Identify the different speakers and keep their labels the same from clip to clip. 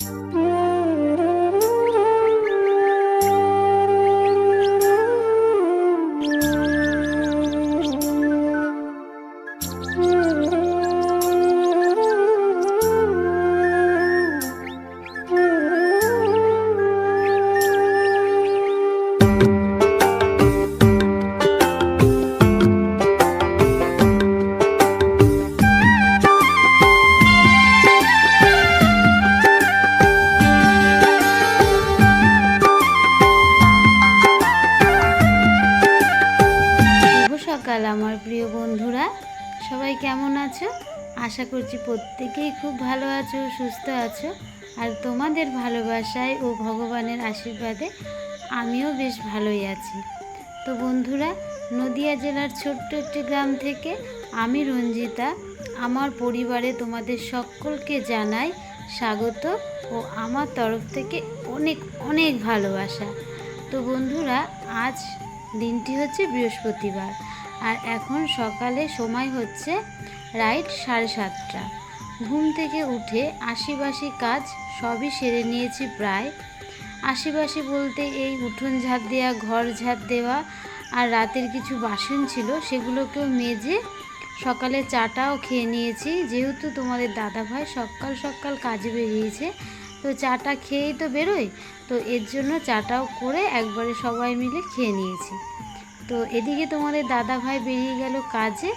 Speaker 1: Mm-hmm. সকাল, আমার প্রিয় বন্ধুরা। সবাই কেমন আছো? আশা করছি প্রত্যেকেই খুব ভালো আছো, সুস্থ আছো। আর তোমাদের ভালোবাসায় ও ভগবানের আশীর্বাদে আমিও বেশ ভালোই আছি। তো বন্ধুরা, নদিয়া জেলার ছোট্ট একটি গ্রাম থেকে আমি রঞ্জিতা। আমার পরিবারে তোমাদের সকলকে জানাই স্বাগত ও আমার তরফ থেকে অনেক অনেক ভালোবাসা। তো বন্ধুরা, আজ দিনটি হচ্ছে বৃহস্পতিবার। আর এখন সকালে সময় হচ্ছে রাইট সাড়ে সাতটা। ঘুম থেকে উঠে আশিবাসি কাজ সবই সেরে নিয়েছি প্রায়। আশিবাসি বলতে এই উঠোন ঝাঁট দেওয়া ঘর ঝাঁট দেওয়া আর রাতের কিছু বাসন ছিল সেগুলোকেও মেজে সকালে চাটাও খেয়ে নিয়েছি। যেহেতু তোমাদের দাদাভাই সকাল সকাল কাজে বেরিয়েছে, তো চাটা খেয়েই তো বেরোয়, তো এর জন্য চাটাও করে একবারে সবাই মিলে খেয়ে নিয়েছি। তো এদিকে তোমাদের দাদা ভাই বেরিয়ে গেল কাজে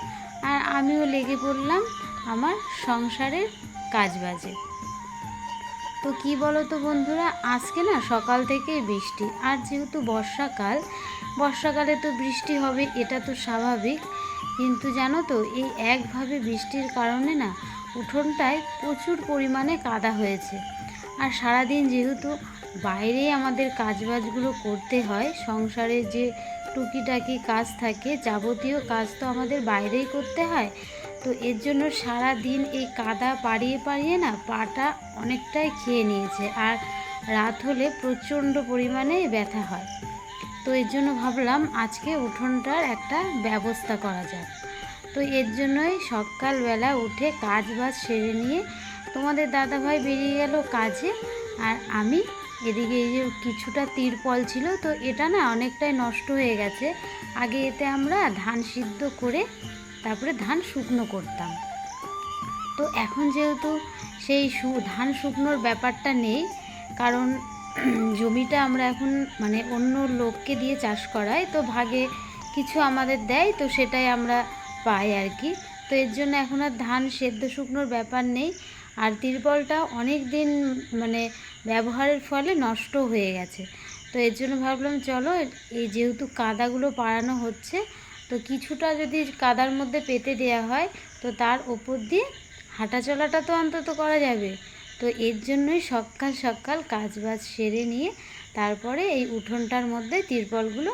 Speaker 1: আর আমিও লেগে পড়লাম আমার সংসারের কাজ বাজে তো কি বলো তো বন্ধুরা, আজকে না সকাল থেকেই বৃষ্টি আর যেহেতু বর্ষাকাল, বর্ষাকালে তো বৃষ্টি হবে, এটা তো স্বাভাবিক। কিন্তু জানো তো, এই একভাবে বৃষ্টির কারণে না উঠোনটায় প্রচুর পরিমাণে কাদা হয়েছে। আর সারাদিন যেহেতু বাইরেই আমাদের কাজবাজগুলো করতে হয় সংসারে যে টুকিটাকি কাজ থাকে, যাবতীয় কাজ তো আমাদের বাইরেই করতে হয়। তো এর জন্য সারা দিন এই কাদা পাড়িয়ে পাড়িয়ে না পাটা অনেকটাই খেয়ে নিয়েছে আর রাত হলে প্রচণ্ড পরিমাণে ব্যথা হয়। তো এর জন্য ভাবলাম আজকে উঠোনটার একটা ব্যবস্থা করা যাক। তো এর জন্যই সকালবেলা উঠে কাজ বাজ সেরে নিয়ে তোমাদের দাদাভাই বেরিয়ে গেল কাজে আর আমি এদিকে এই যে কিছুটা তিরপল ছিল, তো এটা না অনেকটাই নষ্ট হয়ে গেছে। আগে এতে আমরা ধান সিদ্ধ করে তারপরে ধান শুকনো করতাম। তো এখন যেহেতু সেই ধান শুকনোর ব্যাপারটা নেই, কারণ জমিটা আমরা এখন মানে অন্য লোককে দিয়ে চাষ করাই, তো ভাগে কিছু আমাদের দেয়, তো সেটাই আমরা পাই আর কি। তো এর জন্য এখন আর ধান সেদ্ধ শুকনোর ব্যাপার নেই। আর তিরপলটা অনেক দিন মানে ব্যবহারের ফলে নষ্ট হয়ে গেছে। তো এর জন্য ভাবলাম, চলো এই যেহেতু কাদাগুলো পাড়ানো হচ্ছে, তো কিছুটা যদি কাদার মধ্যে পেতে দেওয়া হয়, তো তার ওপর দিয়ে হাঁটা চলাটা তো অন্তত করা যাবে। তো এর জন্যই সকাল সকাল কাজ বাজ সেরে নিয়ে তারপরে এই উঠোনটার মধ্যে তিরপলগুলো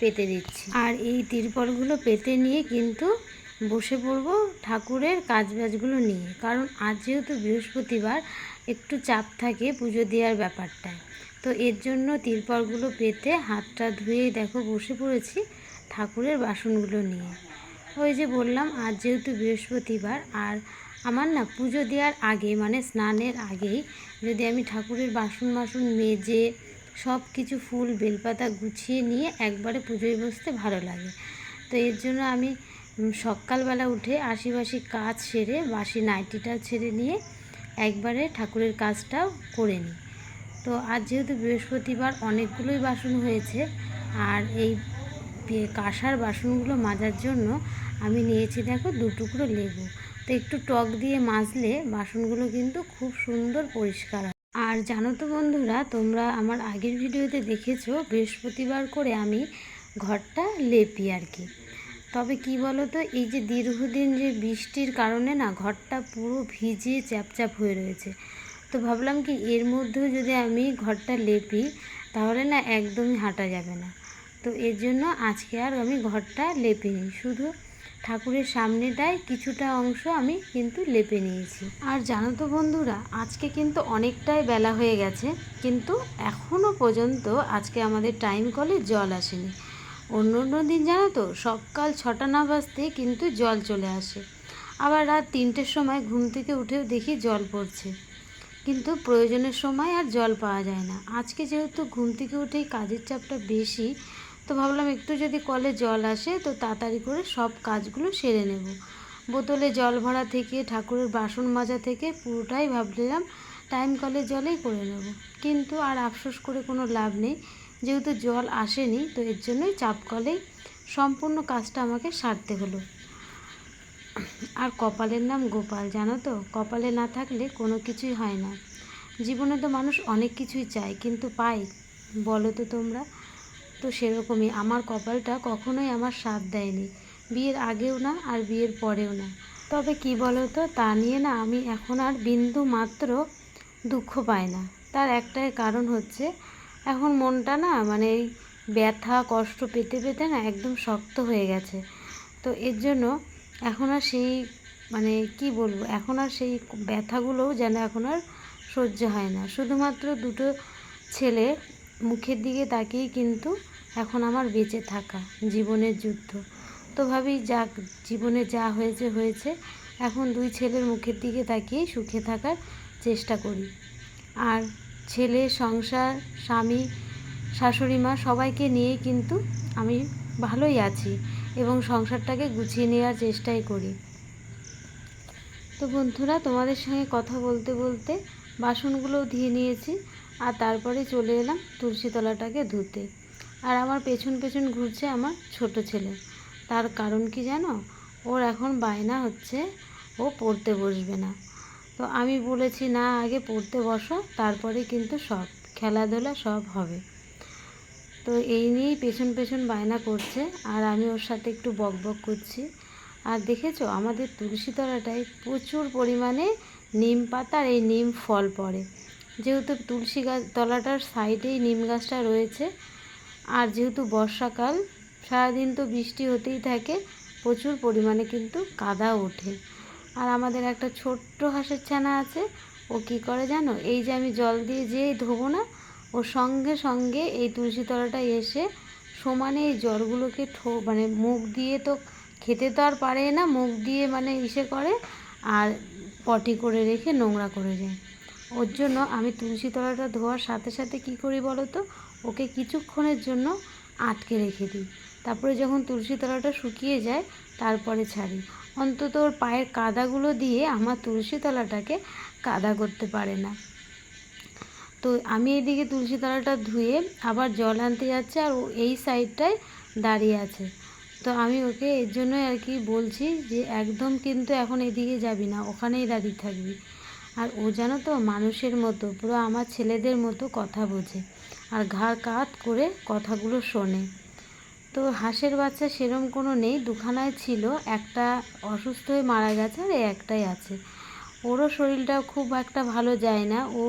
Speaker 1: পেতে দিচ্ছি। আর এই তিরপলগুলো পেতে নিয়ে কিন্তু বসে পড়ব ঠাকুরের কাজবাজগুলো নিয়ে। কারণ আজ যেহেতু বৃহস্পতিবার একটু চাপ থাকে পুজো দেওয়ার ব্যাপারটায়। তো এর জন্য তিরপলগুলো পেতে হাতটা ধুয়ে দেখো বসে পড়েছি ঠাকুরের বাসনগুলো নিয়ে। ওই যে বললাম, আজ যেহেতু বৃহস্পতিবার, আর আমার না পুজো দেওয়ার আগে মানে স্নানের আগেই যদি আমি ঠাকুরের বাসন বাসন মেজে সব কিছু ফুল, বেলপাতা গুছিয়ে নিয়ে একবারে পুজোয় বসতে ভালো লাগে। তো এর জন্য আমি সকালবেলা উঠে আশিবাসি কাজ সেরে, বাসি নাইটিটা ছেড়ে নিয়ে একবারে ঠাকুরের কাজটাও করে নিই। তো আজ যেহেতু বৃহস্পতিবার অনেকগুলোই বাসন হয়েছে, আর এই কাঁসার বাসনগুলো মাজার জন্য আমি নিয়েছি দেখো দু টুকরো লেবু। তো একটু টক দিয়ে মাজলে বাসনগুলো কিন্তু খুব সুন্দর পরিষ্কার হয়। আর জানো তো বন্ধুরা, তোমরা আমার আগের ভিডিওতে দেখেছ বৃহস্পতিবার করে আমি ঘরটা লেপি আর কি। তবে কি বলো তো এই যে দীর্ঘদিন যে বৃষ্টির কারণে না ঘরটা পুরো ভিজে চ্যাপচ্যাপ হয়ে রয়েছে। তো ভাবলাম কি এর মধ্যেও যদি আমি ঘরটা লেপি, তাহলে না একদমই হাঁটা যাবে না। তো এর জন্য আজকে আর আমি ঘরটা লেপিনি, শুধু ঠাকুরের সামনেটায় কিছুটা অংশ আমি কিন্তু লেপে নিয়েছি। আর জানো তো বন্ধুরা, আজকে কিন্তু অনেকটাই বেলা হয়ে গেছে, কিন্তু এখনও পর্যন্ত আজকে আমাদের টাইম কলে জল আসেনি। অন্য অন্য দিন জানো তো, সকাল ছটা না বাজতে কিন্তু জল চলে আসে। আবার রাত তিনটের সময় ঘুম থেকে উঠেও দেখি জল পড়ছে। কিন্তু প্রয়োজনের সময় আর জল পাওয়া যায় না। আজকে যেহেতু ঘুম থেকে উঠেই কাজের চাপটা বেশি, তো ভাবলাম একটু যদি কলে জল আসে, তো তাড়াতাড়ি করে সব কাজগুলো সেরে নেব। বোতলে জল ভরা থেকে, ঠাকুরের বাসন মাজা থেকে পুরোটাই ভাবলাম, টাইম কলের জলেই করে নেব। কিন্তু আর আফসোস করে কোনো লাভ নেই। যেহেতু জল আসেনি, তো এর জন্যই চাপ কলেই সম্পূর্ণ কাজটা আমাকে সারতে হলো। আর কপালের নাম গোপাল, জানো তো? কপালে না থাকলে কোনো কিছুই হয় না। জীবনে তো মানুষ অনেক কিছুই চায়, কিন্তু পায়। বলো তো তোমরা? তো সেরকমই। আমার কপালটা কখনোই আমার সাথ দেয়নি। বিয়ের আগেও না আর বিয়ের পরেও না। তবে কি বলো তো, তা নিয়ে না আমি এখন আর বিন্দু মাত্র দুঃখ পাই না। তার একটাই কারণ হচ্ছে এখন মনটা না মানে এই ব্যথা, কষ্ট পেতে পেতে না একদম শক্ত হয়ে গেছে। তো এর জন্য এখন আর সেই মানে কি বলব, এখন আর সেই ব্যথাগুলোও যেন এখন আর সহ্য হয় না। শুধুমাত্র দুটো ছেলে মুখের দিকে তাকিয়েই কিন্তু এখন আমার বেঁচে থাকা, জীবনের যুদ্ধ। তো ভাবি যাক, জীবনে যা হয়েছে হয়েছে। এখন দুই ছেলের মুখের দিকে তাকিয়ে সুখে থাকার চেষ্টা করি। আর ছেলে, সংসার, স্বামী, শাশুড়ি মা সবাইকে নিয়েই কিন্তু আমি ভালোই আছি এবং সংসারটাকে গুছিয়ে নেওয়ার চেষ্টাই করি। তো বন্ধুরা, তোমাদের সঙ্গে কথা বলতে বলতে বাসনগুলোও ধুয়ে নিয়েছি আর তারপরে চলে এলাম তুলসীতলাটাকে ধুতে। আর আমার পেছন পেছন ঘুরছে আমার ছোট ছেলে। তার কারণ কি জানো? ওর এখন বায়না হচ্ছে, ও পড়তে বসবে না। তো আমি বলেছি, না, আগে পড়তে বসো, তারপরে কিন্তু সব, খেলাধুলা সব হবে। তো এই নিয়েই পেছন পেছন বায়না করছে, আর আমি ওর সাথে একটু বক বক করছি। আর দেখেছ, আমাদের তুলসী তলাটায় প্রচুর পরিমাণে নিম পাতার এই নিম ফল পড়ে। যেহেতু তুলসী গাছ তলাটার সাইডেই নিম গাছটা রয়েছে, আর যেহেতু বর্ষাকাল, সারাদিন তো বৃষ্টি হতেই থাকে, প্রচুর পরিমাণে কিন্তু কাদা ওঠে। আর আমাদের একটা ছোট্ট হাঁসের ছানা আছে, ও কি করে জানো? এই যে আমি জল দিয়ে যেই ধোবো না, ও সঙ্গে সঙ্গে এই তুলসী তলাটা এসে সমানে এই জলগুলোকে ঠো মানে মুখ দিয়ে তো খেতে তো আর পারে না, মুখ দিয়ে মানে ইসে করে আর পটি করে রেখে নোংরা করে যায় ওর জন্য আমি তুলসী তলাটা ধোয়ার সাথে সাথে কি করি বলো তো? ওকে কিছুক্ষণের জন্য আটকে রেখে দিই। তারপরে যখন তুলসী তলাটা শুকিয়ে যায়, তারপরে ছাড়ি। অন্তত ওর পায়ের কাদাগুলো দিয়ে আমার তুলসী তলাটাকে কাদা করতে পারে না। তো আমি এদিকে তুলসী তলাটা ধুয়ে আবার জল আনতে যাচ্ছে আর ও এই সাইডটায় দাঁড়িয়ে আছে। তো আমি ওকে এর জন্য আর কি বলছি যে একদম কিন্তু এখন এদিকে যাবি না, ওখানেই দাঁড়িয়ে থাকবি। আর ও জানো তো মানুষের মতো, পুরো আমার ছেলেদের মতো কথা বোঝে আর ঘাড় কাত করে কথাগুলো শোনে। তো হাঁসের বাচ্চা সেরম কোনো নেই, দুখানায় ছিল, একটা অসুস্থ হয়ে মারা গেছে আর একটাই আছে। ওরও শরীরটা খুব একটা ভালো যায় না, ও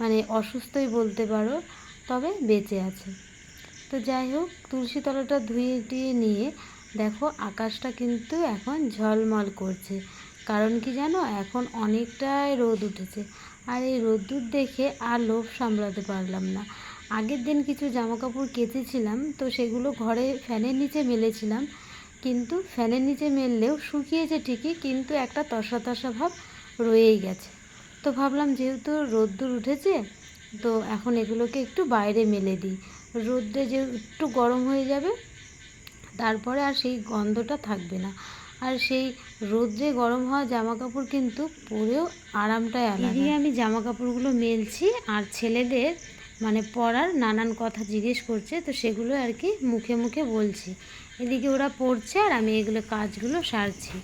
Speaker 1: মানে অসুস্থই বলতে পারো, তবে বেঁচে আছে। তো যাই হোক, তুলসী তলাটা ধুয়ে টুয়ে নিয়ে দেখো আকাশটা কিন্তু এখন ঝলমল করছে। কারণ কি জানো, এখন অনেকটাই রোদ উঠেছে। আর এই রোদ্দুর দেখে আর লোভ সামলাতে পারলাম না। আগের দিন কিছু জামা কাপড় কেচেছিলাম, তো সেগুলো ঘরে ফ্যানের নিচে মেলেছিলাম। কিন্তু ফ্যানের নিচে মেললেও শুকিয়েছে ঠিকই, কিন্তু একটা তসা তসা ভাব রয়েই গেছে। তো ভাবলাম যেহেতু রোদ্দুর উঠেছে, তো এখন এগুলোকে একটু বাইরে মেলে দিই। রোদ্রে যে একটু গরম হয়ে যাবে, তারপরে আর সেই গন্ধটা থাকবে না। আর সেই রোদ্রে গরম হওয়া জামা কাপড় কিন্তু পরেও আরামটাই আলাদা। আমি জামা কাপড়গুলো মেলছি, আর ছেলেদের মানে পড়ার নানান কথা জিজ্ঞেস করছে, তো সেগুলো আর কি মুখে মুখে বলছি। এদিকে ওরা পড়ছে আর আমি এগুলো কাজগুলো সারছি।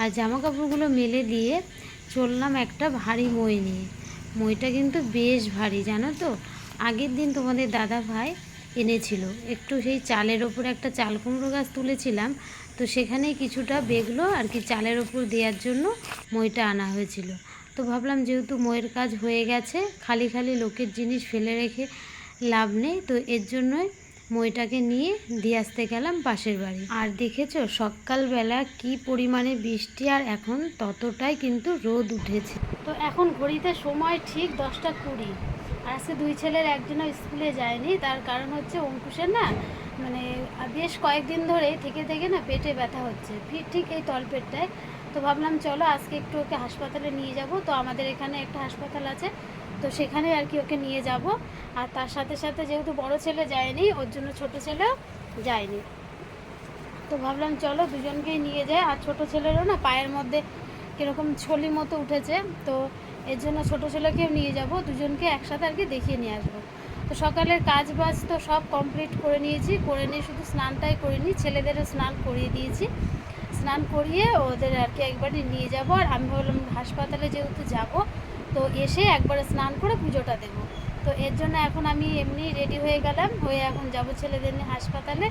Speaker 1: আর জামা কাপড়গুলো মেলে দিয়ে চললাম একটা ভারী মই নিয়ে। মইটা কিন্তু বেশ ভারী, জানো তো? আগের দিন তোমাদের দাদা ভাই এনেছিল। একটু সেই চালের ওপর একটা চাল কুমড়ো গাছ তুলেছিলাম, তো সেখানেই কিছুটা বেগলো আর কি চালের ওপর দেওয়ার জন্য মইটা আনা হয়েছিল। তো ভাবলাম যেহেতু ময়ের কাজ হয়ে গেছে, খালি খালি লোকের জিনিস ফেলে রেখে লাভ নেই, তো এর জন্যই মইটাকে নিয়ে দিয়ে আসতে গেলাম পাশের বাড়ি। আর দেখেছ, সকালবেলা কি পরিমাণে বৃষ্টি আর এখন ততটাই কিন্তু রোদ উঠেছে। তো এখন ঘড়িতে সময় ঠিক দশটা কুড়ি। আর আজকে দুই ছেলের একজনও স্কুলে যায়নি, তার কারণ হচ্ছে অঙ্কুশের না মানে বেশ কয়েকদিন ধরে থেকে থেকে না পেটে ব্যথা হচ্ছে। ঠিক এই তলপেটটায়। তো ভাবলাম, চলো আজকে একটু ওকে হাসপাতালে নিয়ে যাব। তো আমাদের এখানে একটা হাসপাতাল আছে, তো সেখানে আর কি ওকে নিয়ে যাব। আর তার সাথে সাথে যেহেতু বড় ছেলে যায়নি, ওর জন্য ছোট ছেলেও যায়নি। তো ভাবলাম, চলো দুজনকেই নিয়ে যায় আর ছোট ছেলেরও না পায়ের মধ্যে কীরকম ছলি মতো উঠেছে, তো এর জন্য ছোটো ছেলেকেও নিয়ে যাব। দুজনকে একসাথে আর কি দেখিয়ে নিয়ে আসব। তো সকালের কাজ বাজ তো সব কমপ্লিট করে নিয়েছি। করে নিয়ে শুধু স্নানটাই করিনি, ছেলেদেরও স্নান করিয়ে দিয়েছি। স্নান করিয়ে ওদের আর কি একবারই নিয়ে যাব। আর আমি বললাম হাসপাতালে যেহেতু যাব, তো এসে একবারে স্নান করে পুজোটা দেবো। তো এর জন্য এখন আমি এমনি রেডি হয়ে গেলাম, হয়ে এখন যাব ছেলেদের নিয়ে হাসপাতালে।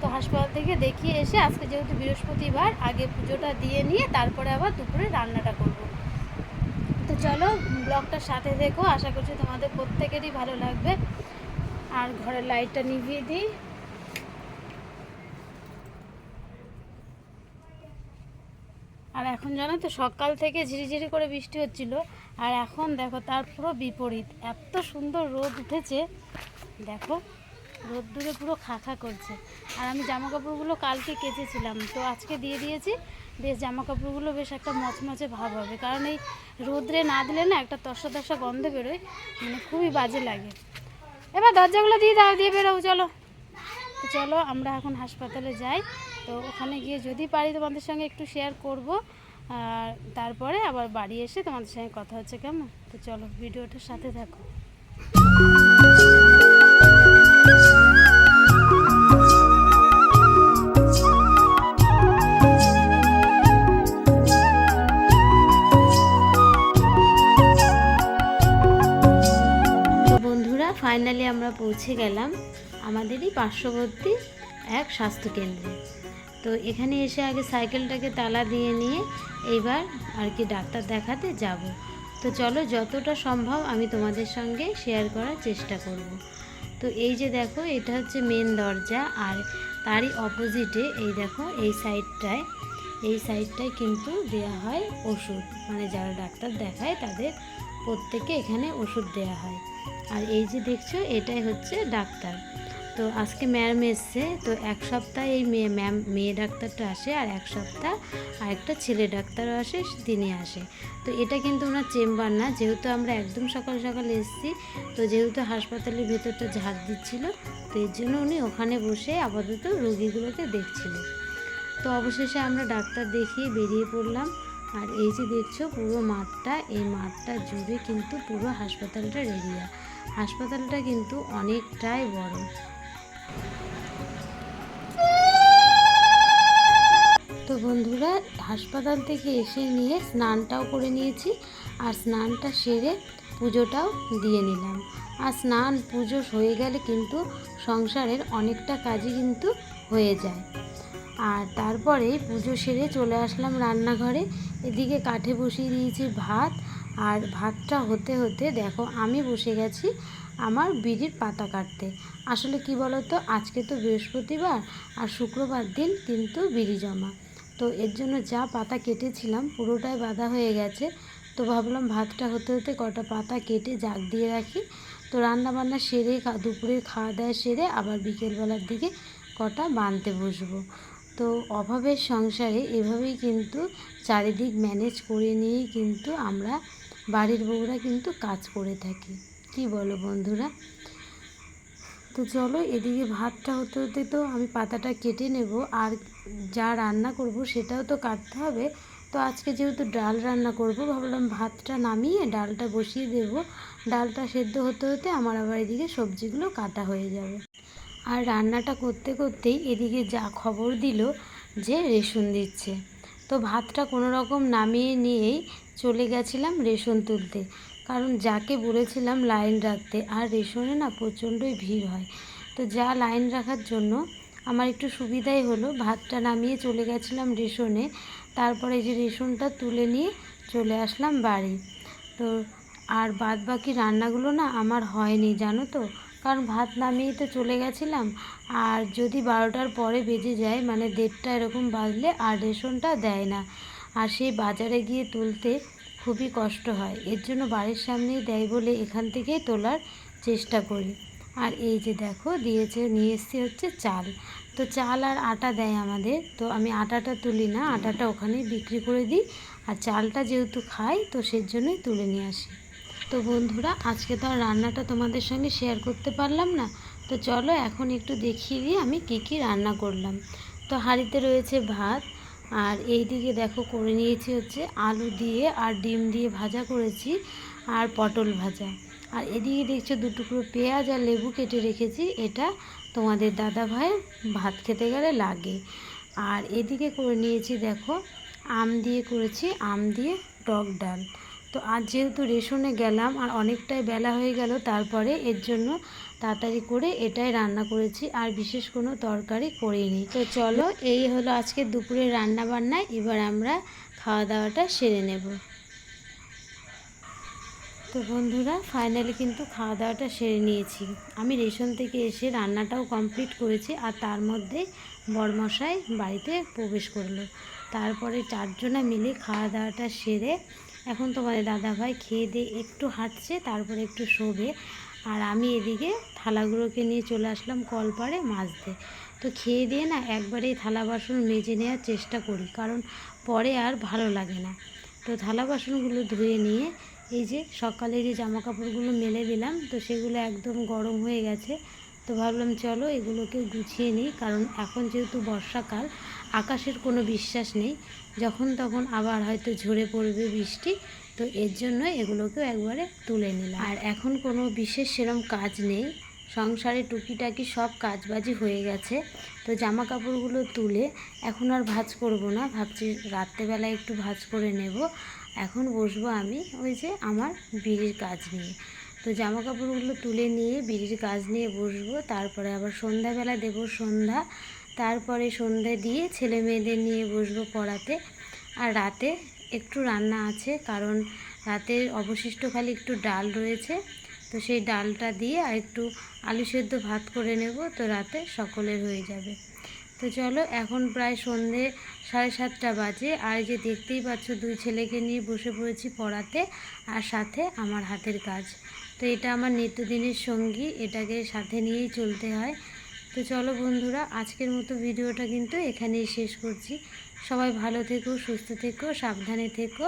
Speaker 1: তো হাসপাতাল থেকে দেখিয়ে এসে আজকে যেহেতু বৃহস্পতিবার, আগে পুজোটা দিয়ে নিয়ে তারপরে আবার দুপুরে রান্নাটা করব। তো চলো ব্লগটার সাথে দেখো আশা করছি তোমাদের প্রত্যেকেরই ভালো লাগবে। আর ঘরের লাইটটা নিভিয়ে দিই। আর এখন জানো তো, সকাল থেকে ঝিরিঝিরি করে বৃষ্টি হচ্ছিল। আর এখন দেখো, তার পুরো বিপরীত। এত সুন্দর রোদ উঠেছে। দেখো রোদ দূরে পুরো খা খা করছে। আর আমি জামা কাপড়গুলো কালকে কেচেছিলাম। তো আজকে দিয়ে দিয়েছি। বেশ জামা কাপড়গুলো বেশ একটা মচমচে ভাব হবে। কারণ এই রোদ্রে না দিলে না একটা তসা তসা গন্ধ বেরোয়। মানে খুবই বাজে লাগে। এবার দরজাগুলো দিয়ে দাও, দিয়ে বেরোও, চলো। চলো, আমরা এখন হাসপাতালে যাই। তো ওখানে গিয়ে যদি পারি তোমাদের সঙ্গে একটু শেয়ার করব। আর তারপরে আবার বাড়ি এসে তোমাদের সঙ্গে কথা হচ্ছে কেমন? তো চলো ভিডিওটার সাথে থাকো। বন্ধুরা ফাইনালি আমরা পৌঁছে গেলাম আমাদেরই পার্শ্ববর্তী এক স্বাস্থ্যকেন্দ্রে তো এখানে এসে আগে সাইকেলটাকে তালা দিয়ে নিয়ে এইবার আর কি ডাক্তার দেখাতে যাব। তো চলো যতটা সম্ভব আমি তোমাদের সঙ্গে শেয়ার করার চেষ্টা করব। তো এই যে দেখো, এটা হচ্ছে মেন দরজা আর তারই অপোজিটে এই দেখো, এই সাইডটায় এই সাইডটায় কিন্তু দেয়া হয় ওষুধ। মানে যারা ডাক্তার দেখায় তাদের প্রত্যেকে এখানে ওষুধ দেওয়া হয়। আর এই যে দেখছ, এটাই হচ্ছে ডাক্তার। তো আজকে ম্যাম এসছে, তো এক সপ্তাহ এই মেয়ে, ম্যাম, মেয়ে ডাক্তারটা আসে আর এক সপ্তাহ আর একটা ছেলে ডাক্তারও আসে তিনি আসে। তো এটা কিন্তু ওনার চেম্বার না, যেহেতু আমরা একদম সকাল সকাল এসেছি, তো যেহেতু হাসপাতালের ভেতরটা ঝাড় দিচ্ছিল, তো এর জন্য উনি ওখানে বসে আপাতত রোগীগুলোকে দেখছিল তো অবশেষে আমরা ডাক্তার দেখিয়ে বেরিয়ে পড়লাম, আর এই যে দেখছ পুরো মাঠটা, এই মাঠটা জুড়ে কিন্তু পুরো হাসপাতালটা এরিয়া হাসপাতালটা কিন্তু অনেকটাই বড়। হাসপাতাল থেকে এসে নিয়ে স্নানটাও করে নিয়েছি আর স্নানটা সেরে পুজোটাও দিয়ে নিলাম। আর স্নান পুজো হয়ে গেলে কিন্তু সংসারের অনেকটা কাজই কিন্তু হয়ে যায়। আর তারপরে পুজো সেরে চলে আসলাম রান্নাঘরে। এদিকে কাঠে বসিয়ে দিয়েছি ভাত। আর ভাতটা হতে হতে দেখো আমি বসে গেছি আমার বিড়ির পাতা কাটতে। আসলে কি বলতো, আজকে তো বৃহস্পতিবার আর শুক্রবার দিন কিন্তু বিড়ি জমা। তো এর জন্য যা পাতা কেটেছিলাম পুরোটাই বাঁধা হয়ে গেছে। তো ভাবলাম ভাতটা হতে হতে কটা পাতা কেটে জাগ দিয়ে রাখি। তো রান্না বান্না সেরে খা- দুপুরে খাওয়া দাওয়া সেরে আবার বিকেলবেলার দিকে কটা বাঁধতে বসবো। তো অভাবের সংসারে এভাবেই কিন্তু চারিদিক ম্যানেজ করে নিয়েই কিন্তু আমরা বাড়ির বউরা কিন্তু কাজ করে থাকি। কি বলো বন্ধুরা? তো চলো এদিকে ভাতটা হতে হতে তো আমি পাতাটা কেটে নেব। আর যা রান্না করব সেটাও তো কাটতে হবে। তো আজকে যেহেতু ডাল রান্না করব, ভাবলাম ভাতটা নামিয়ে ডালটা বসিয়ে দেব। ডালটা সেদ্ধ হতে হতে আমার আবার এদিকে সবজিগুলো কাটা হয়ে যাবে। আর রান্নাটা করতে করতেই এদিকে যা খবর দিল যে রেশন দিচ্ছে। তো ভাতটা কোনো রকম নামিয়ে নিয়েই চলে গেছিলাম রেশন তুলতে। কারণ যাকে বলেছিলাম লাইন রাখতে, আর রেশনে না প্রচণ্ডই ভিড় হয়। তো যা লাইন রাখার জন্য আমার একটু সুবিধাই হলো, ভাতটা নামিয়ে চলে গেছিলাম রেশনে, তারপরে যে রেশনটা তুলে নিয়ে চলে আসলাম বাড়ি। তো আর বাদ বাকি রান্নাগুলো না আমার হয়নি, জানো তো? কারণ ভাত নামিয়েই তো চলে গেছিলাম, আর যদি বারোটার পরে বেজে যায় মানে দেড়টা এরকম বাজলে আর রেশনটা দেয় না। আর সেই বাজারে গিয়ে তুলতে খুবই কষ্ট হয়। এর জন্য বাড়ির সামনেই দেয় বলে এখান থেকেই তোলার চেষ্টা করি। আর এই যে দেখো, দিয়েছে, নিয়ে এসছি হচ্ছে চাল। তো চাল আর আটা দেয় আমাদের। তো আমি আটাটা তুলি না, আটাটা ওখানেই বিক্রি করে দিই। আর চালটা যেহেতু খাই, তো সের জন্যই তুলে নিয়ে আসি। তো বন্ধুরা, আজকে তো আর রান্নাটা তোমাদের সঙ্গে শেয়ার করতে পারলাম না। তো চলো এখন একটু দেখিয়ে দিই আমি কী কী রান্না করলাম। তো হাঁড়িতে রয়েছে ভাত আর এইদিকে দেখো করে নিয়েছি হচ্ছে আলু দিয়ে আর ডিম দিয়ে ভাজা করেছি আর পটল ভাজা। আর এদিকে দেখছ দুটুকরো পেঁয়াজ আর লেবু কেটে রেখেছি, এটা তোমাদের দাদা ভাই ভাত খেতে গেলে লাগে। আর এদিকে করে নিয়েছি দেখো, আম দিয়ে করেছি, আম দিয়ে টক ডাল। তো আজ যেহেতু রেশনে গেলাম আর অনেকটাই বেলা হয়ে গেল, তারপরে এর জন্য তাড়াতাড়ি করে এটাই রান্না করেছি আর বিশেষ কোনো তরকারি করিনি। তো চলো, এই হলো আজকে দুপুরের রান্না বান্না এবার আমরা খাওয়া দাওয়াটা সেরে নেব। তো বন্ধুরা, ফাইনালি কিন্তু খাওয়া দাওয়াটা সেরে নিয়েছি। আমি রেশন থেকে এসে রান্নাটাও কমপ্লিট করেছি আর তার মধ্যে বরমশাই বাড়িতে প্রবেশ করল। তারপরে চারজনা মিলে খাওয়া দাওয়াটা সেরে এখন তোমাদের দাদাভাই খেয়ে দিয়ে একটু হাঁটছে, তারপরে একটু শোবে। আর আমি এদিকে থালাগুলোকে নিয়ে চলে আসলাম কলপাড়ে মাজতে। তো খেয়ে দিয়ে না একবারেই থালা বাসন মেজে নেওয়ার চেষ্টা করি, কারণ পরে আর ভালো লাগে না। তো থালা বাসনগুলো ধুয়ে নিয়ে এই যে সকালে যে জামা কাপড়গুলো মেলে দিলাম, তো সেগুলো একদম গরম হয়ে গেছে। তো ভাবলাম চলো এগুলোকে গুছিয়ে নিই, কারণ এখন যেহেতু বর্ষাকাল, আকাশের কোনো বিশ্বাস নেই। যখন তখন আবার হয়তো ঝরে পড়বে বৃষ্টি, তো এর জন্য এগুলোকেও একবারে তুলে নিলাম। আর এখন কোনো বিশেষ সেরম কাজ নেই। সংসারে টুকিটাকি সব কাজবাজি হয়ে গেছে, তো জামা কাপড়গুলো তুলে এখন আর ভাঁজ করব না। ভাবছি রাত্রেবেলায় একটু ভাঁজ করে নেব। এখন বসবো আমি ওই যে আমার বিড়ির কাজ নিয়ে। তো জামা কাপড়গুলো তুলে নিয়ে, বিড়ির কাজ নিয়ে বসবো। তারপরে আবার সন্ধ্যাবেলা দেব সন্ধ্যা। তারপরে সন্ধ্যা দিয়ে ছেলে মেয়েদের নিয়ে বসবো পড়াতে। আর রাতে একটু রান্না আছে, কারণ রাতের অবশিষ্ট খালি একটু ডাল রয়েছে। তো সেই ডালটা দিয়ে আর একটু আলু সেদ্ধ ভাত করে নেব, তো রাতে সকলের হয়ে যাবে। তো চলো, এখন প্রায় সন্ধে সাড়ে সাতটা বাজে। আর যে দেখতেই পাচ্ছ, দুই ছেলেকে নিয়ে বসে পড়েছি পড়াতে, আর সাথে আমার হাতের কাজ। তো এটা আমার নিত্যদিনের সঙ্গী, এটাকে সাথে নিয়েই চলতে হয়। তো চলো বন্ধুরা, আজকের মতো ভিডিওটা কিন্তু এখানেই শেষ করছি। সবাই ভালো থেকো, সুস্থ থেকো, সাবধানে থেকো।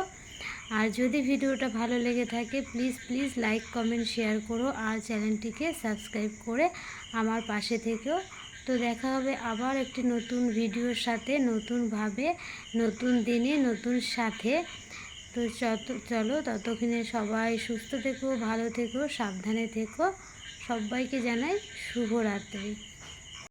Speaker 1: আর যদি ভিডিওটা ভালো লেগে থাকে please please like comment share করো আর চ্যানেলটিকে সাবস্ক্রাইব করে আমার পাশে থেকেও তো দেখা হবে আবার একটি নতুন ভিডিওর সাথে, নতুনভাবে, নতুন দিনে, নতুন সাথে। তো চলো ততক্ষণে সবাই সুস্থ থেকো ভালো থেকো সাবধানে থেকো। সবাইকে জানাই শুভরাত্রি।